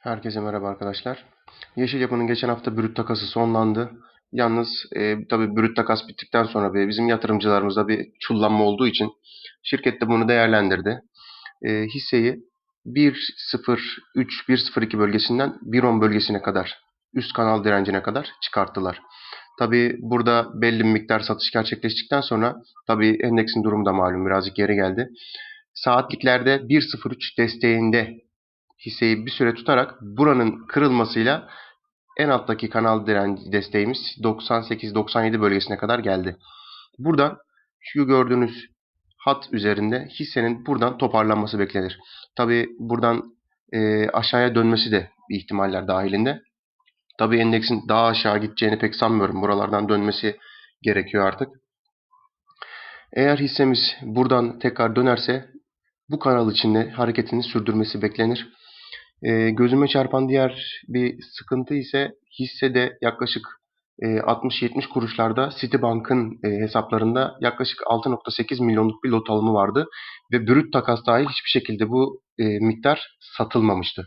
Herkese merhaba arkadaşlar. Yeşil Yapı'nın geçen hafta brüt takası sonlandı. Yalnız e, tabii brüt takas bittikten sonra bir, bizim yatırımcılarımızda bir çullanma olduğu için şirket de bunu değerlendirdi. E, hisseyi 1.03-1.02 bölgesinden 1.10 bölgesine kadar, üst kanal direncine kadar çıkarttılar. Tabii burada belli bir miktar satış gerçekleştikten sonra tabii endeksin durumu da malum birazcık geri geldi. Saatliklerde 1.03 desteğinde hisseyi bir süre tutarak buranın kırılmasıyla en alttaki kanal direnci desteğimiz 98-97 bölgesine kadar geldi. Buradan şu gördüğünüz hat üzerinde hissenin buradan toparlanması beklenir. Tabi buradan e, aşağıya dönmesi de ihtimaller dahilinde. Tabi endeksin daha aşağı gideceğini pek sanmıyorum. Buralardan dönmesi gerekiyor artık. Eğer hissemiz buradan tekrar dönerse bu kanal içinde hareketini sürdürmesi beklenir. E, gözüme çarpan diğer bir sıkıntı ise hissede yaklaşık e, 60-70 kuruşlarda Citibank'ın e, hesaplarında yaklaşık 6.8 milyonluk bir lot alımı vardı ve brüt takas dahil hiçbir şekilde bu e, miktar satılmamıştı.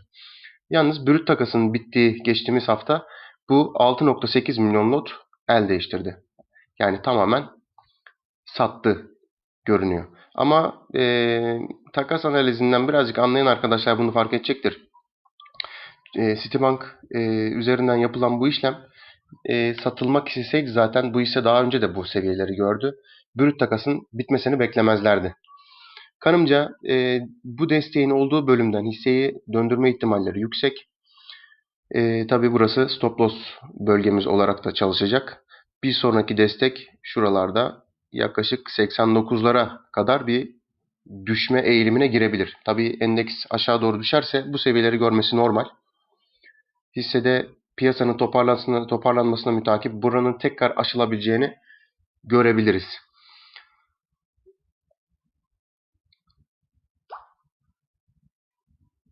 Yalnız brüt takasın bittiği geçtiğimiz hafta bu 6.8 milyon lot el değiştirdi. Yani tamamen sattı görünüyor. Ama e, takas analizinden birazcık anlayan arkadaşlar bunu fark edecektir e, Citibank e, üzerinden yapılan bu işlem e, satılmak isteseydi zaten bu hisse daha önce de bu seviyeleri gördü. Brüt takasın bitmesini beklemezlerdi. Kanımca e, bu desteğin olduğu bölümden hisseyi döndürme ihtimalleri yüksek. E, Tabi burası stop loss bölgemiz olarak da çalışacak. Bir sonraki destek şuralarda yaklaşık 89'lara kadar bir düşme eğilimine girebilir. Tabi endeks aşağı doğru düşerse bu seviyeleri görmesi normal hissede piyasanın toparlanmasına, toparlanmasına mütakip buranın tekrar aşılabileceğini görebiliriz.